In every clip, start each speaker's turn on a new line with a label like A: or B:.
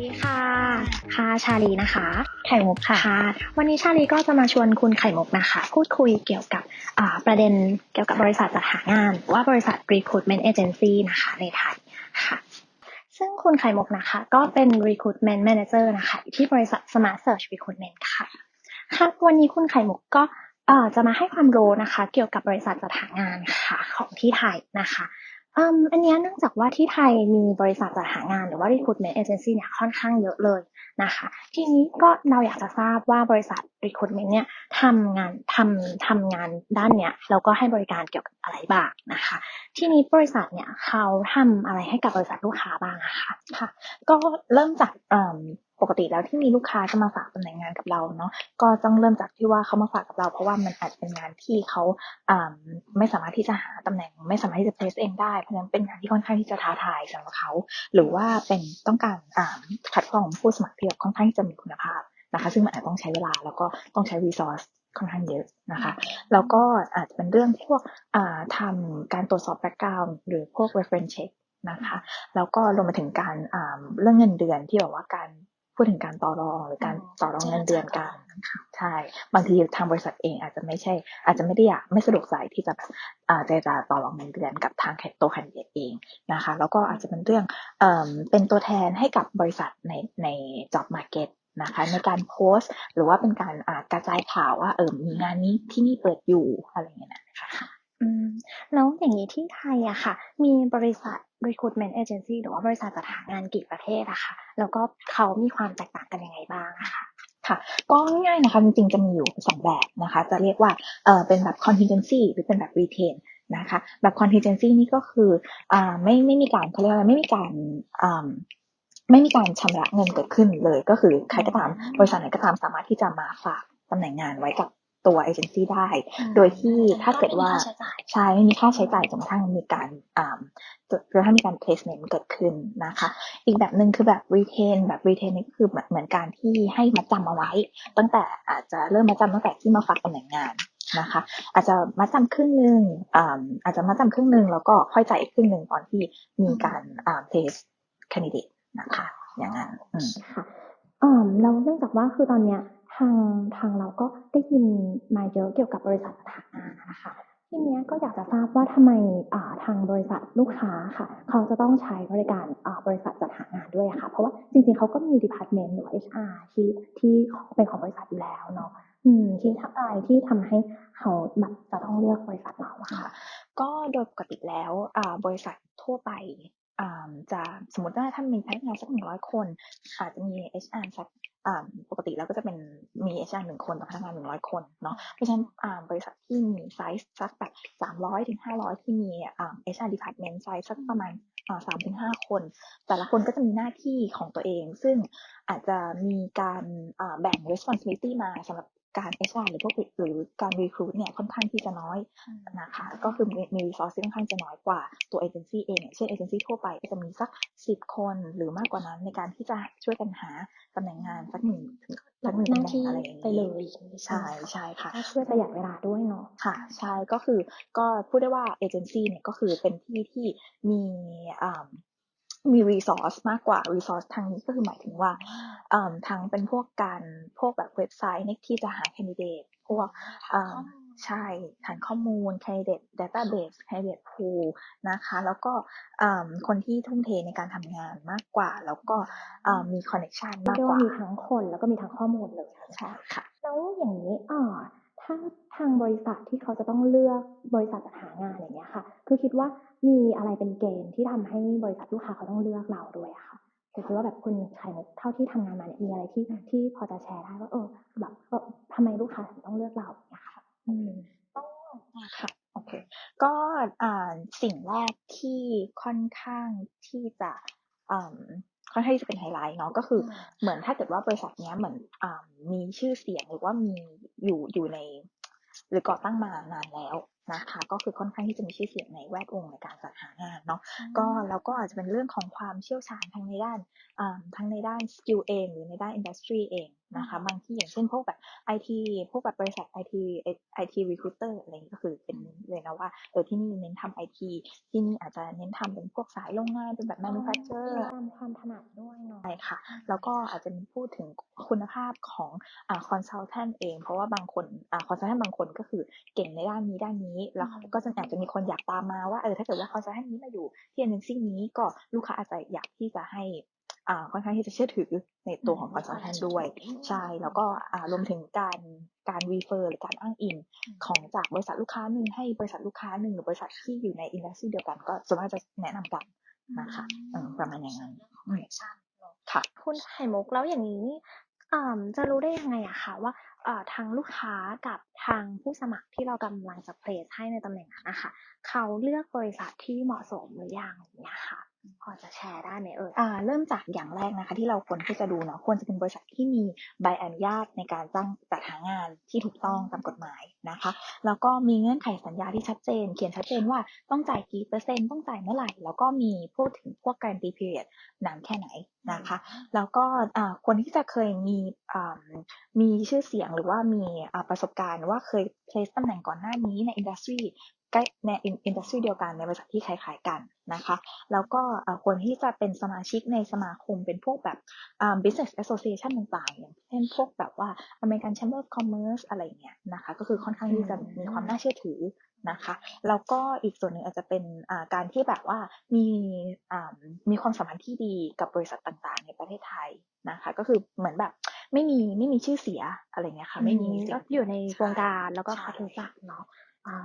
A: ดีค่ะ ค่ะชาลีนะคะ
B: ไข่มุกค่ะ
A: ค่ะวันนี้ชาลีก็จะมาชวนคุณไข่มุกนะคะ พูดคุยเกี่ยวกับอ่าประเด็นเกี่ยวกับบริษัทจัดหางานหรือว่าบริษัท recruitment agency นะคะในไทยค่ะ ซึ่งคุณไข่มุกนะคะ ก็เป็น recruitment manager นะคะอยู่ที่บริษัท smart search recruitment ค่ะค่ะ วันนี้คุณไข่มุกก็เอ่อจะมาให้ความรู้นะคะ เกี่ยวกับบริษัทจัดหางานค่ะของที่ไทยนะคะ อืมอันเนี้ยเนื่องจากว่าที่ไทยมีบริษัทจัดหางานหรือว่า recruitment agency เนี่ยค่อนข้างเยอะเลยนะคะ ทีนี้ก็เราอยากจะทราบว่าบริษัท recruitment เนี่ยทำงานทำทำงานด้านเนี้ยแล้วก็ให้บริการเกี่ยวกับอะไรบ้างนะคะ ทีนี้บริษัทเนี่ยเขาทำอะไรให้กับบริษัทลูกค้าบ้างะคะ
B: ค่ะ ก็เริ่มจากเอิ่ม ปกติแล้วที่มีลูกค้าจะมาฝากตำแหน่งงานกับเราเนาะก็ต้องเริ่มจากที่ว่าเขามาฝากกับเรา เพราะว่ามันอาจเป็นงานที่เขาอ่าไม่สามารถที่จะหาตำแหน่ง ไม่สามารถที่จะเพลสเองได้เพราะฉะนั้นเป็นงานที่ค่อนข้างที่จะท้าทายสำหรับเขา หรือว่าเป็นต้องการอ่าคัดกรองผู้สมัครที่แบบค่อนข้างที่จะมีคุณภาพนะคะ ซึ่งมันอาจต้องใช้เวลาแล้วก็ต้องใช้รีซอสค่อนข้างเยอะนะคะ แล้วก็อาจจะเป็นเรื่องพวกอ่าทำการตรวจสอบแบ็กกราวด์หรือพวก reference check นะคะ แล้วก็รวมไปถึงการอ่าเรื่องเงินเดือนที่แบบว่าการ พูดถึงการต่อรองหรือการต่อรองเงินเดือนกันใช่บางทีทางบริษัทเองอาจจะไม่ใช่ อาจจะไม่ได้อยากไม่สะดวกใจที่จะแบบอ่าเจรจาต่อรองเงินเดือนกับทางแคตัวแคนดิเดตเองนะคะ แล้วก็อาจจะเป็นเรื่องเอ่อเป็นตัวแทนให้กับบริษัทในใน job market นะคะในการโพสต์หรือว่าเป็นการอ่ากระจายข่าวว่าเออมีงานนี้ที่นี่เปิดอยู่อะไรอย่างเงี้ยนะคะ
A: อืม แล้วอย่างนี้ที่ไทยอะค่ะ มีบริษัท recruitment agency หรือว่าบริษัทจัดหางานกี่ประเภทอะค่ะ แล้วก็เขามีความแตกต่างกันยังไงบ้างอะค่ะ
B: ค่ะ ก็ง่ายๆนะคะจริงๆจะมีอยู่สองแบบนะคะ จะเรียกว่าเอ่อเป็นแบบ contingency หรือเป็นแบบ retain นะคะ แบบ contingency นี่ก็คืออ่าไม่ไม่มีการเขาเรียกว่าอะไรไม่มีการอ่าไม่มีการชำระเงินเกิดขึ้นเลย ก็คือใครก็ตามบริษัทไหนก็ตามสามารถที่จะมาฝากตำแหน่งงานไว้กับ ตัวเอเจนซี่ได้ โดยที่ถ้าเกิดว่า
A: ไม่มีค่าใช้จ่าย
B: ใช่ไม่มีค่าใช้จ่ายจนกระทั่งมีการอ่าจนกระทั่งมีการ placement เกิดขึ้นนะคะ อีกแบบหนึ่งคือแบบ retain แบบ retain นี่ก็คือเหมือนเหมือนการที่ให้มาจำเอาไว้ ตั้งแต่อาจจะเริ่มมาจำตั้งแต่ที่มาฝากตำแหน่งงานนะคะ อาจจะมาจำครึ่งหนึ่งอ่าอาจจะมาจำครึ่งหนึ่งแล้วก็ค่อยจ่ายอีกครึ่งหนึ่งตอนที่มีการอ่า place candidate นะคะ อย่างนั้นอืม
A: ค่ะเอ่อแล้วเนื่องจากว่าคือตอนเนี้ยทางทางเราก็ได้ยินมาเยอะเกี่ยวกับบริษัทจัดหางานนะคะทีเนี้ยก็อยากจะทราบว่าทำไมาทางบริษัทลูกค้าค่ะ เขาจะต้องใช้บริการาบริษัทจัดหางานด้วยค่ะ เพราะว่าจริงๆเขาก็มี department หรือว่า HR ที่ที่เป็นของบริษัทอยู่แล้วเนาะอืมที่ทำอะไรที่ทำให้เขาแบบจะต้องเลือกบริษัทเราค่ะ
B: ก็โดยปกติแล้วบริษัททั่วไป จะสมมติว่าถ้ามีพนักงานสักหนึ่งร้อยคน อาจจะมี HR สักปกติแล้วก็จะเป็นมี HR หนึ่งคนต่อพนักงานหนึ่งร้อยคนเนาะเพราะฉะนั้นบริษัทที่มีไซส์สักแบบสามร้อยถึงห้าร้อยที่มีอ่า HR department ไซส์สักประมาณสามถึงห้าคน แต่ละคนก็จะมีหน้าที่ของตัวเอง ซึ่งอาจจะมีการแบ่ง responsibility มาสำหรับ การ HR หรือพวกหรือการ recruit เนี่ยค่อนข้างที่จะน้อยนะคะ ก็คือมีมีรีซอสที่ค่อนข้างจะน้อยกว่าตัวเอเจนซี่เองอย่างเช่นเอเจนซี่ทั่วไปก็จะมีสักสิบคนหรือมากกว่านั้นในการที่จะช่วยกันหาตำแหน่งงานสักหนึ่งสักหนึ่ง
A: ห
B: ตำ
A: น้า
B: แหน่
A: ที่
B: งอะไรอย่าง
A: ไปเลย
B: ใช่ใช่ค่ะ
A: ก็ช่วยประหยัดเวลาด้วยเนาะ
B: ค่ะใช่ก็คือก็พูดได้ว่าเอเจนซี่เนี่ยก็คือเป็นที่ที่มีอ่า มีรีซอสมากกว่ารีซอสทางนี้ก็คือหมายถึงว่าอ่าทั้งเป็นพวกการพวกแบบเว็บไซต์ในที่จะหาแคนดิเดตพวกอ่าใช่ฐานข้อมูล candidate database candidate pool นะคะ แล้วก็อ่าคนที่ทุ่มเทในการทำงานมากกว่า แล้วก็อ่ามี connection
A: เรีย
B: มาก
A: กได้
B: ก
A: ว่า
B: ว่า
A: มีทั้งคนแล้วก็มีทั้งข้อมูลเลย
B: ใช่ค่ะ
A: แล้วอย่างนี้อ่า ถ้าทางบริษัทที่เขาจะต้องเลือกบริษัทจัดหางานอย่างเงี้ยค่ะ คือคิดว่ามีอะไรเป็นเกณฑ์ที่ทำให้บริษัทลูกค้าเขาต้องเลือกเราด้วยอะค่ะคือคิดว่าแบบคุณไข่มุกเท่าที่ทำงานมาเนี่ยมีอะไรที่ที่พอจะแชร์ได้ว่าเออแบบก็ทำไมลูกค้าถึงต้องเลือกเราเงี้ยค่ะอืม
B: ค่ะโอเคก็อ่าสิ่งแรกที่ค่อนข้างที่จะอ่า ค่อนข้างที่จะเป็นไฮไลท์เนาะก็คืออ
A: ม
B: เหมือนถ้าเกิดว่าบริษัทเนี้ยเหมือนอ่ามีชื่อเสียงหรือว่ามีอยู่อยู่ใน หรือก่อตั้งมานานแล้วนะคะ ก็คือค่อนข้างที่จะมีชื่อเสียงในแวดวงในการจัดหางานเนาะก็แล้วก็อาจจะเป็นเรื่องของความเชี่ยวชาญทั้งในด้านทั้งในด้านสกิลเอง หรือในด้านอินดัสทรีเอง นะคะบางที่อย่างเช่นพวกแบบไอทีพวกแบบบริษัทไอทีไอทีรีคูเตอร์อะไรนี้ก็คือเป็นเลยนะว่าเออที่นี่เน้นทำไอทีที่นี่อาจจะเน้นทำเป็นพวกสายโรงงานเป็นแบบ manufacturer
A: ตามความถนัดด้วยเนาะ
B: ใช่ค่ะ แล้วก็อาจจะมีพูดถึงคุณภาพของอ่า consultant เอง เพราะว่าบางคนอ่า consultant บางคนก็คือเก่งในด้านนี้ด้านนี้ แล้วก็จะอาจจะมีคนอยากตามมาว่าเออถ้าเกิดว่า consultant นี้มาอยู่ที่เอเจนซี่นี้ก็ลูกค้าอาจจะอยากที่จะให้อ่า ค่อนข้างที่จะเชื่อถือในตัวของ consultant ด้วย ใช่ แล้วก็อ่ารวมถึงการการรีเฟอร์หรือการอ้างอิงของจากบริษัทลูกค้าหนึ่งให้บริษัทลูกค้าหนึ่งหรือบริษัทที่อยู่ในอินดัสทรีเดียวกันก็ส่วนมากจะแนะนำกันนะคะประมาณอย่างนั้น
A: ค่ะคุณไข่มุกแล้วอย่างนี้จะรู้ได้ยังไงอะคะว่าทางลูกค้ากับทางผู้สมัครที่เรากำลังจะเพลสให้ในตำแหน่งนั้นนะคะเขาเลือกบริษัทที่เหมาะสมหรือยังอย่างเงี้ยค่ะ พอจะแชร์ได้ไหมเอ่ย
B: อ่า เริ่มจากอย่างแรกนะคะ ที่เราควรที่จะดูเนาะควรจะเป็นบริษัทที่มีใบอนุญาตในการจ้างจัดหางานที่ถูกต้องตามกฎหมายนะคะ แล้วก็มีเงื่อนไขสัญญาที่ชัดเจน เขียนชัดเจนว่าต้องจ่ายกี่เปอร์เซ็นต์ต้องจ่ายเมื่อไหร่ แล้วก็มีพูดถึงพวกการตีเพียดนานแค่ไหนนะคะ แล้วก็อ่าคนที่จะเคยมีอ่ามีชื่อเสียงหรือว่ามีอ่าประสบการณ์ว่าเคยเพลสตำแหน่งก่อนหน้านี้ในอินดัสทรี ใกล้ในอินดัสทรีเดียวกันในบริษัทที่คล้ายๆกันนะคะแล้วก็ควรที่จะเป็นสมาชิกในสมาคมเป็นพวกแบบ business association ต่างๆอย่างเช่นพวกแบบว่า American Chamber of Commerce อะไรเงี้ยนะคะก็คือค่อนข้างที่จะมีความน่าเชื่อถือนะคะแล้วก็อีกส่วนหนึ่งอาจจะเป็นการที่แบบว่ามีมีความสัมพันธ์ที่ดีกับบริษัทต่างๆ ในประเทศไทยนะคะก็คือเหมือนแบบไม่มีไม่มีชื่อเสียอะไรเงี้ยค่ะไม่มี
A: ก็อยู่ในวงการแล้วก็คาทุสักเนาะ อ๋อ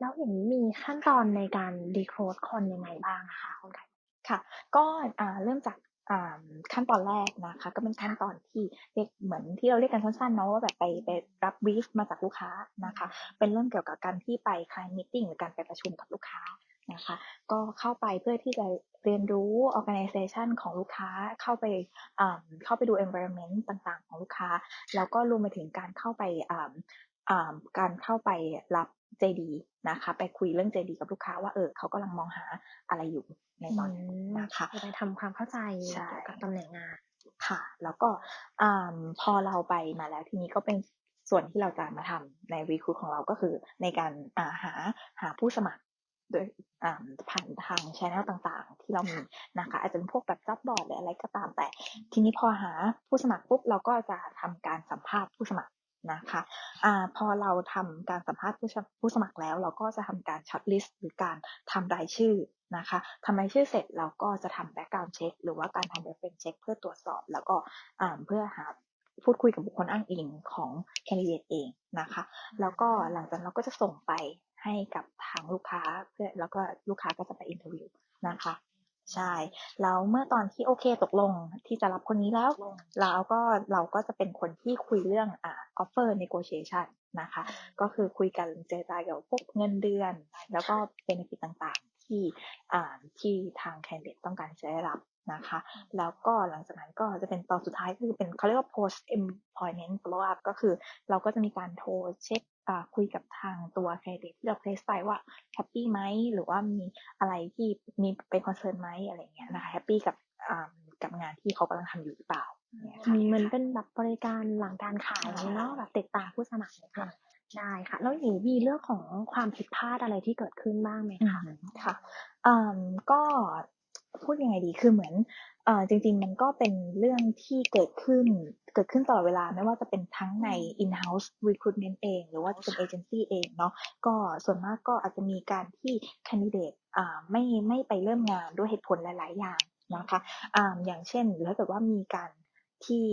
A: แล้วอย่างนี้มีขั้นตอนในการดีโคดคนยังไงบ้างคะคุณไก่
B: ค่ะ ก็เริ่มจากขั้นตอนแรกนะคะ ก็เป็นขั้นตอนที่เรียก เหมือนที่เราเรียกกันสั้น ๆ เนาะว่าแบบไป ไปรับ บรีฟ มาจากลูกค้านะคะ เป็นเรื่องเกี่ยวกับการที่ไปคลายมิ팅หรือการไปประชุมกับลูกค้านะคะ ก็เข้าไปเพื่อที่จะเรียนรู้ organization ของลูกค้า เข้าไปเข้าไปดู environment ต่าง ๆ ของลูกค้า แล้วก็รวมไปถึงการเข้าไป การเข้าไปรับ JD นะคะ ไปคุยเรื่อง JD กับลูกค้าว่าเออเขากำลังมองหาอะไรอยู่ในตอนนี้นะคะ
A: ไปทำความเข้าใจเกี่ยวกับตำแหน่งงาน
B: ค่ะ แล้วก็อพอเราไปมาแล้วทีนี้ก็เป็นส่วนที่เราจะมาทำในวีคูของเราก็คือในการหาหาผู้สมัครโดยผ่านทางชแนลต่างๆ ที่เรามีนะคะ อาจจะเป็นพวกแบบจับบอร์ดหรืออะไรก็ตามแต่ ทีนี้พอหาผู้สมัครปุ๊บเราก็จะทำการสัมภาษณ์ผู้สมัคร นะคะอ่าพอเราทำการสัมภาษณ์ผู้ผู้สมัครแล้ว เราก็จะทำการช็อตลิสต์หรือการทำรายชื่อนะคะทำรายชื่อเสร็จเราก็จะทำแบ็กกราวด์เช็คหรือว่าการทำเรฟเฟนเช็คเพื่อตรวจสอบ แล้วก็อ่าเพื่อหาพูดคุยกับบุคคลอ้างอิงของแคนดิเดตเองนะคะ แล้วก็หลังจากนั้นเราก็จะส่งไปให้กับทางลูกค้าเพื่อแล้วก็ลูกค้าก็จะไปอินเทอร์วิวนะคะ ใช่ แล้วเมื่อตอนที่โอเคตกลงที่จะรับคนนี้แล้วเราก็เราก็จะเป็นคนที่คุยเรื่องอ่า offer negotiation นะคะ ก็คือคุยกันเจรจาเกี่ยวกับพวกเงินเดือน แล้วก็เบนฟิตต่างๆที่อ่าที่ทางแคนดิเดตต้องการจะได้รับนะคะ แล้วก็หลังจากนั้นก็จะเป็นตอนสุดท้ายก็คือเป็นเขาเรียกว่า post employment follow up ก็คือเราก็จะมีการโทรเช็ค คุยกับทางตัวแคดิตที่เราเพลสไปว่าแฮปปี้ไหมหรือว่ามีอะไรที่มีเป็นคอนเซิร์นไหมอะไรเงี้ยนะคะแฮปปี้กับกับงานที่เขากำลังทำอยู่หรือเปล่า
A: เหมือนเป็นแบบบริการหลังการขายเนาะแบบติดตาผู้สมัครเลยค่ะได้ค่ะ แล้วอย่างมีเรื่องของความผิดพลาดอะไรที่เกิดขึ้นบ้างไหมคะ
B: ค่ะก็พูดยังไงดีคือเหมือน จริงๆ มันก็เป็นเรื่องที่เกิดขึ้น เกิดขึ้นตลอดเวลาไม่ว่าจะเป็นทั้งใน in-house recruitment เอง หรือว่าจะเป็นเอเจนซี่เองเนาะก็ส่วนมากก็อาจจะมีการที่ candidate ไม่ไม่ไปเริ่มงานด้วยเหตุผลหลาย ๆ อย่างนะคะอย่างเช่นถ้าเกิดว่ามีการที่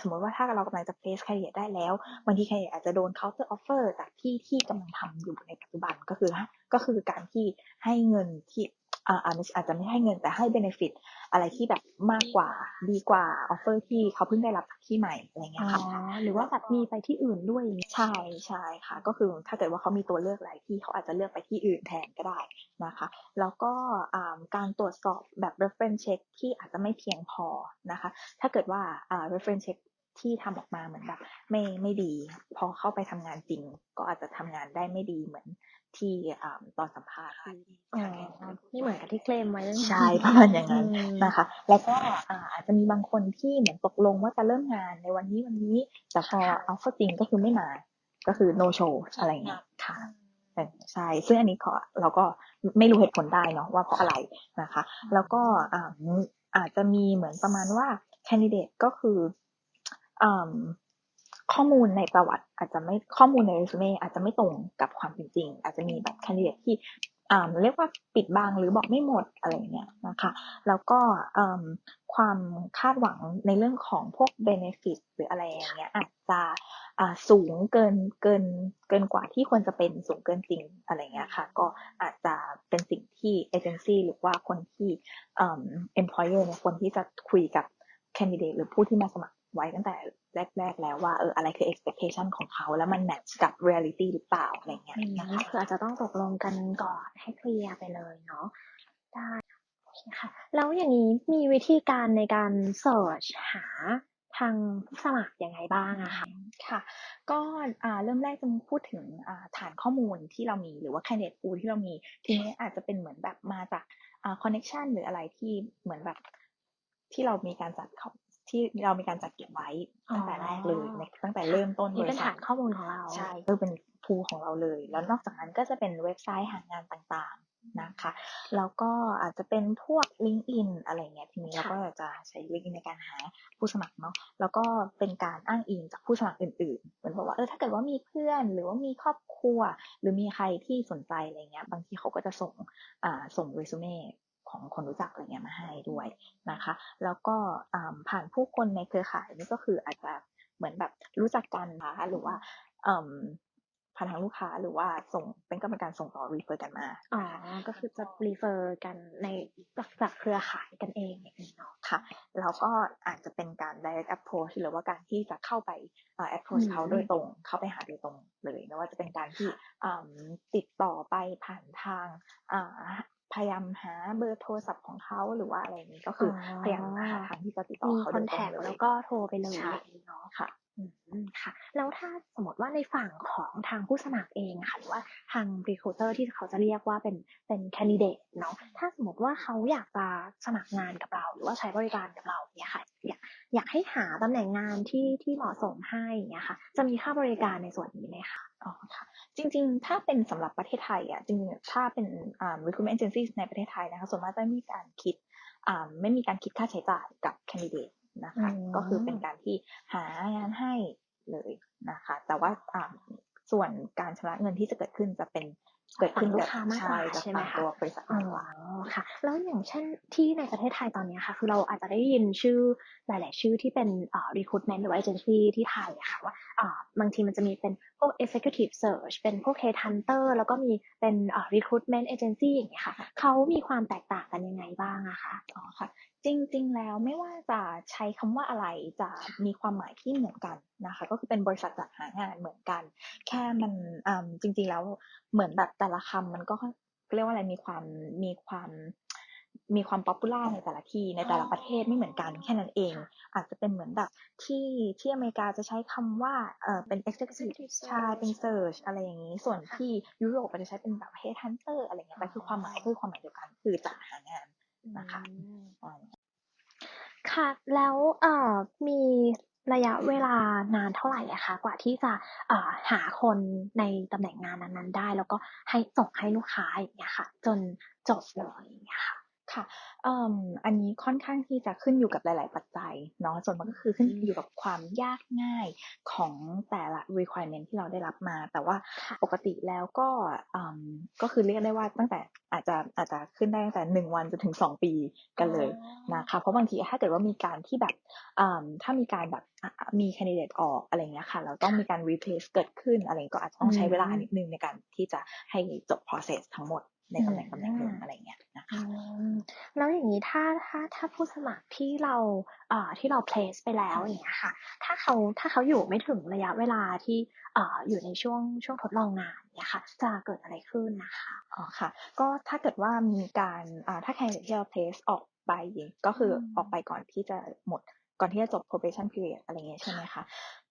B: สมมติว่าถ้าเรากำลังจะ place candidate ได้แล้วบางที candidate อาจจะโดน counter offer จากที่ที่กำลังทำอยู่ในปัจจุบันก็คือก็คือการที่ให้เงินที่ อาอาจจะไม่ให้เงินแต่ให้เบนฟิตอะไรที่แบบมากกว่าดีกว่าออฟเฟอร์ที่เขาเพิ่งได้รับจากที่ใหม่อะไรเงี้ยค่ะ
A: หรือว่าแบบมีไปที่อื่นด้วย
B: ใช่ใช่ค่ะ ก็คือถ้าเกิดว่าเขามีตัวเลือกหลายที่เขาอาจจะเลือกไปที่อื่นแทนก็ได้นะคะ แล้วก็การตรวจสอบแบบ reference check ที่อาจจะไม่เพียงพอนะคะ ถ้าเกิดว่า reference check ที่ทำออกมาเหมือนแบบไม่ไม่ดี พอเข้าไปทำงานจริง ก็อาจจะทำงานได้ไม่ดีเหมือน ที่อ่าตอนสัมภาษณ์ค่ะ
A: อ๋อนี่เหมือนกับที่เคลมไว้นั่นเอง
B: ใช่ประมาณอย่างนั้น
A: อืม
B: นะคะ แล้วก็อ่าอาจจะมีบางคนที่เหมือนตกลงว่าจะเริ่มงานในวันนี้วันนี้แต่พอเอาเข้าจริงก็คือไม่มา ก็คือ no show อะไรเงี้ยค่ะเออใช่ซึ่งอันนี้ขอเราก็ไม่รู้เหตุผลได้เนาะว่าเพราะอะไรนะคะ แล้วก็อ่าอาจจะมีเหมือนประมาณว่า candidate ก็คืออ่า ข้อมูลในประวัติอาจจะไม่ข้อมูลในเรซูเม่อาจจะไม่ตรงกับความเป็นจริง อาจจะมีแบบ candidate ที่อ่าเรียกว่าปิดบังหรือบอกไม่หมดอะไรเงี้ยนะคะ แล้วก็เอิ่มความคาดหวังในเรื่องของพวก benefit หรืออะไรอย่างเงี้ยอาจจะอ่าสูงเกินเกินเกินกว่าที่ควรจะเป็นสูงเกินจริงอะไรเงี้ยค่ะ ก็อาจจะเป็นสิ่งที่เอเจนซี่หรือว่าคนที่เอ่อ employer เนี่ยควรที่จะคุยกับ candidate หรือผู้ที่มาสมัครไว้ตั้งแต่ แรก ๆ แล้วว่าเอออะไรคือ expectation ของเขา แล้วมัน match กับ reality หรือเปล่าอะไรเงี้ย
A: อืม
B: นะคะ
A: คืออาจจะต้องตกลงกันก่อนให้เคลียร์ไปเลยเนาะได้โอเคค่ะแล้วอย่างนี้มีวิธีการในการ search หาทางผู้สมัครยังไงบ้างอะคะ
B: ค่ะ ก็อ่าเริ่มแรกจะพูดถึงอ่าฐานข้อมูลที่เรามีหรือว่า candidate pool ที่เรามีทีนี้อาจจะเป็นเหมือนแบบมาจากอ่า connection หรืออะไรที่เหมือนแบบที่เรามีการจัดเขา ที่เรามีการจัดเก็บไว้ตั้งแต่แรกเลยในตั้งแต่เริ่มต้น
A: นี่เป็น
B: บริษั
A: ฐา
B: ท
A: นข้อมูลของเรา
B: ใช่ก็เป็นพูของเราเลย แล้วนอกจากนั้นก็จะเป็นเว็บไซต์หางานต่างๆนะคะแล้วก็อาจจะเป็นพวก LinkedIn อะไรเงี้ยทีนี้เรา
A: ค่ะ
B: ก็จะใช้ LinkedIn ในการหาผู้สมัครเนาะแล้วก็เป็นการอ้างอิงจากผู้สมัครอื่นๆ เหมือนบอกว่าเออถ้าเกิดว่ามีเพื่อนหรือว่ามีครอบครัว หรือมีใครที่สนใจอะไรเงี้ยบางทีเขาก็จะส่งอ่าส่งเรซูเม่ ของคนรู้จักอะไรเงี้ยมาให้ด้วยนะคะ แล้วก็อ่าผ่านผู้คนในเครือข่ายนี่ก็คืออาจจะเหมือนแบบรู้จักกันนะคะหรือว่าเอ่มผ่านทางลูกค้าหรือว่าส่งเป็นก็เป็นการส่งต่อ refer กันมา
A: อ๋อก็คือจะ refer กันในจากจากเครือข่ายกันเองอย่างนี้เนาะ
B: ค่ะแล้วก็อาจจะเป็นการ direct approach หรือว่าการที่จะเข้าไปเอ่อ approach
A: อืม
B: เขาโดยตรงเข้าไปหาโดยตรงเลยไม่ว่าจะเป็นการที่อืมติดต่อไปผ่านทางอ่า พยายามหาเบอร์โทรศัพท์ของเขาหรือว่าอะไรอย่างนี้ก็คืออ
A: อ
B: พยายามหาทางที่จะติดต่อ
A: มี
B: เขา
A: ค
B: โด
A: อน
B: ยต
A: แท
B: รง
A: ค
B: เลย
A: แล้วก็โทรไปเลย
B: ใช่
A: อย่างนี้เนาะ
B: ค่ะ
A: อืมค่ะ แล้วถ้าสมมติว่าในฝั่งของทางผู้สมัครเองอะค่ะหรือว่าทาง recruiter ที่เขาจะเรียกว่าเป็นเป็น candidate เนาะถ้าสมมติว่าเขาอยากจะสมัครงานกับเรา หรือว่าใช้บริการกับเราเนี่ยค่ะอยากอยากให้หาตำแหน่งงานที่ที่เหมาะสมให้อย่างเงี้ยค่ะ จะมีค่าบริการในส่วนนี้ไหมคะ
B: อ๋อค่ะจริงๆ ถ้าเป็นสำหรับประเทศไทยอะจริงๆ ถ้าเป็นอ่า recruitment agency ในประเทศไทยนะคะส่วนมากจะไม่มีการคิดอ่าไม่มีการคิดค่าใช้จ่ายกับ candidate นะคะ
A: อืม
B: ก็คือเป็นการที่หางานให้เลยนะคะ แต่ว่าอ่าส่วนการชำระเงินที่จะเกิดขึ้นจะเป็น เกิดขึ้น
A: ฝั่งลูกค้ามากกว่า
B: ใช่
A: ใช่ไหม
B: จาก
A: คะ
B: ตัวบริษัท
A: อ๋อ
B: มากกว่า
A: ค่ะ แล้วอย่างเช่นที่ในประเทศไทยตอนเนี้ยค่ะ คือเราอาจจะได้ยินชื่อหลาย ๆ ชื่อที่เป็นอ่า recruitment หรือว่า agency ที่ไทยอะค่ะว่าอ่าบางทีมันจะมีเป็นพวก executive search เป็นพวก headhunter แล้วก็มีเป็นอ่า recruitment agency อย่างเงี้ยค่ะเขามีความแตกต่างกันยังไงบ้างอะคะ
B: อ๋อค่ะจริง ๆ แล้วไม่ว่าจะใช้คำว่าอะไรจะมีความหมายที่เหมือนกันนะคะ ก็คือเป็นบริษัทจัดหางานเหมือนกัน แค่มันอ่าจริง ๆ แล้วเหมือนแบบแต่ละคำมันก็เรียกว่าอะไรมีความมีความมีความป๊อปปูล่าในแต่ละที่ในแต่ละประเทศไม่เหมือนกันแค่นั้นเอง อาจจะเป็นเหมือนแบบที่ที่อเมริกาจะใช้คำว่าเออเป็น executive ใช่เป็น search อะไรอย่างนี้ ส่วนที่ยุโรปอาจจะใช้เป็นแบบ head hunter อะไรเงี้ยแต่คือความหมายคือความหมายเดียวกันคือจัดหางานนะคะอ่า
A: ค่ะแล้วเอ่อมี ระยะเวลานานเท่าไหร่อะคะกว่าที่จะเอ่อหาคนในตำแหน่งงานนั้นๆได้ แล้วก็ให้ส่งให้ลูกค้าอย่างเงี้ยค่ะ จนจบเลยอย่างเงี้ยค่ะ
B: ค่ะเอ่มอันนี้ค่อนข้างที่จะขึ้นอยู่กับหลาย ๆ ปัจจัยเนาะส่วนมันก็คือขึ้นอยู่กับความยากง่ายของแต่ละ requirement ที่เราได้รับมา แต่ว่า
A: ค่ะ
B: ปกติแล้วก็อืมก็คือเรียกได้ว่าตั้งแต่อา จจะอาจจะขึ้นได้ตั้งแต่หนึ่งวันจนถึงสองปีกันเลยนะคะเพราะบางทีถ้าเกิดว่ามีการที่แบบอืมถ้ามีการแบบอะมี candidate ออกอะไรเงี้ยค่ะ เราต้องมีการ replace เกิดขึ้นอะไรก็อาจจะต้องใช้เวลานิดนึงในการที่จะให้จบ process ทั้งหมด ในตำแหน่งตำแหน่งหนึ่งอะไรเงี้ยนะคะ
A: อืมแล้วอย่างนี้ถ้าถ้าถ้าผู้สมัครที่เราเอ่อที่เรา place ไปแล้วอย่างเงี้ยค่ะ ถ้าเขาถ้าเขาอยู่ไม่ถึงระยะเวลาที่เอ่ออยู่ในช่วงช่วงทดลองงานเนี่ยค่ะ จะเกิดอะไรขึ้นนะคะ
B: อ๋อค่ะ ก็ถ้าเกิดว่ามีการอ่าถ้าแคนดิเดตที่เรา place ออกไปก็คืออ
A: ม
B: ออกไปก่อนที่จะหมดก่อนที่จะจบ probation period อะไรเงี้ยใช่ไหมคะ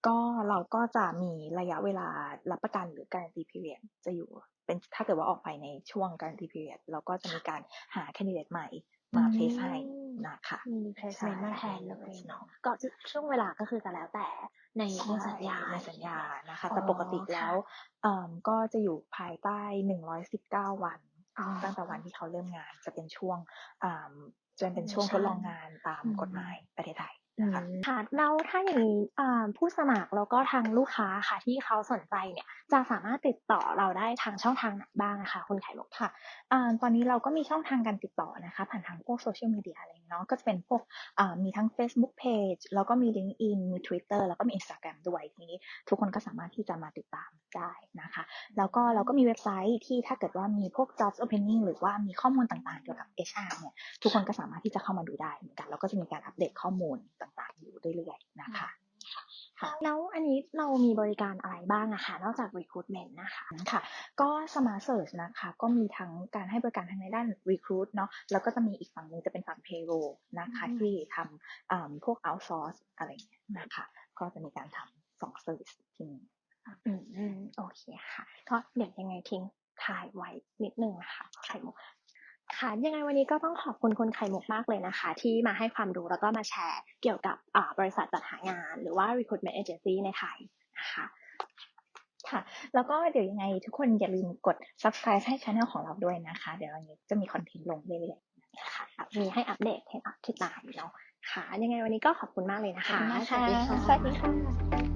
B: ก็เราก็จะมีระยะเวลารับประกันหรือ guarantee period จะอยู่ เป็นถ้าเกิดว่าออกไปในช่วง guarantee period เราก็จะมีการหา candidate ใหม่มา place ให้นะคะ
A: มี replacement มาแทนเลยเนาะก็ช่วงเวลาก็คือจะแล้วแต่ในในสัญญา
B: ในสัญญานะคะ
A: อ๋อ
B: แต่ปกติแล้ว
A: ค่ะ
B: เอิ่มก็จะอยู่ภายใต้119วัน
A: อ๋อ
B: ตั้งแต่วันที่เขาเริ่มงานจะเป็นช่วงอ่าจะเป็นช่วงทดลองงานตาม
A: อืม
B: กฎหมายประเทศไทย
A: อื
B: นะ คะ
A: มค่ะแล้วถ้าอย่างนี้อ่าผู้สมัครแล้วก็ทางลูกค้าค่ะที่เขาสนใจเนี่ยจะสามารถติดต่อเราได้ทางช่องทางไหนบ้างนะคะคุณไข่มุก
B: ค่ะอ่าตอนนี้เราก็มีช่องทางการติดต่อนะคะผ่านทางพวกโซเชียลมีเดียอะไรอย่างเงี้ยเนาะก็จะเป็นพวกอ่ามีทั้ง Facebook Page แล้วก็มี LinkedIn มี Twitter แล้วก็มี Instagram ด้วยทีนี้ทุกคนก็สามารถที่จะมาติดตามได้นะคะ แล้วก็เราก็มีเว็บไซต์ที่ถ้าเกิดว่ามีพวก jobs opening หรือว่ามีข้อมูลต่างๆเกี่ยวกับ HR เนี่ยทุกคนก็สามารถที่จะเข้ามาดูได้เหมือนกันแล้วก็จะมีการอัปเดตข้อมูลต่างๆอยู่ เรื่อยๆนะคะค่ะ
A: แล้วอันนี้เรามีบริการอะไรบ้างอะคะนอกจาก recruitment นะคะ
B: ค่ะ ก็ Smart Search นะคะ ก็มีทั้งการให้บริการทั้งในด้าน Recruit เนาะแล้วก็จะมีอีกฝั่งหนึงจะเป็นฝั่ง Payroll นะคะ
A: อืม
B: ที่ทำอ่าพวก outsource อะไรอย่างเงี้ยนะคะ ก็จะมีการทำสอง service ที่นี่
A: อืมอืมโอเคค่ะก็เดี๋ยวยังไงทิ้งถ่ายไว้นิดนึงนะคะไข่มุก ค่ะยังไงวันนี้ก็ต้องขอบคุณคุณไข่มุกมากเลยนะคะ ที่มาให้ความรู้แล้วก็มาแชร์เกี่ยวกับอ่าบริษัทจัดหางาน หรือว่า recruitment agency ในไทยนะคะ
B: ค่ะ แล้วก็เดี๋ยวยังไงทุกคนอย่าลืมกด subscribe ให้ channel ของเราด้วยนะคะ เดี๋ยววันนี้จะมีคอนเทนต์ลงเรื่อยๆ
A: ค่ะมีให้อัปเดตให้ติดตามเนาะค่ะ ยังไงวันนี้ก็ขอบคุณมากเลยนะคะ
B: ขอบคุณมากค่ะ
A: สวัสดีค่ะ
B: สวัสดีค่ะ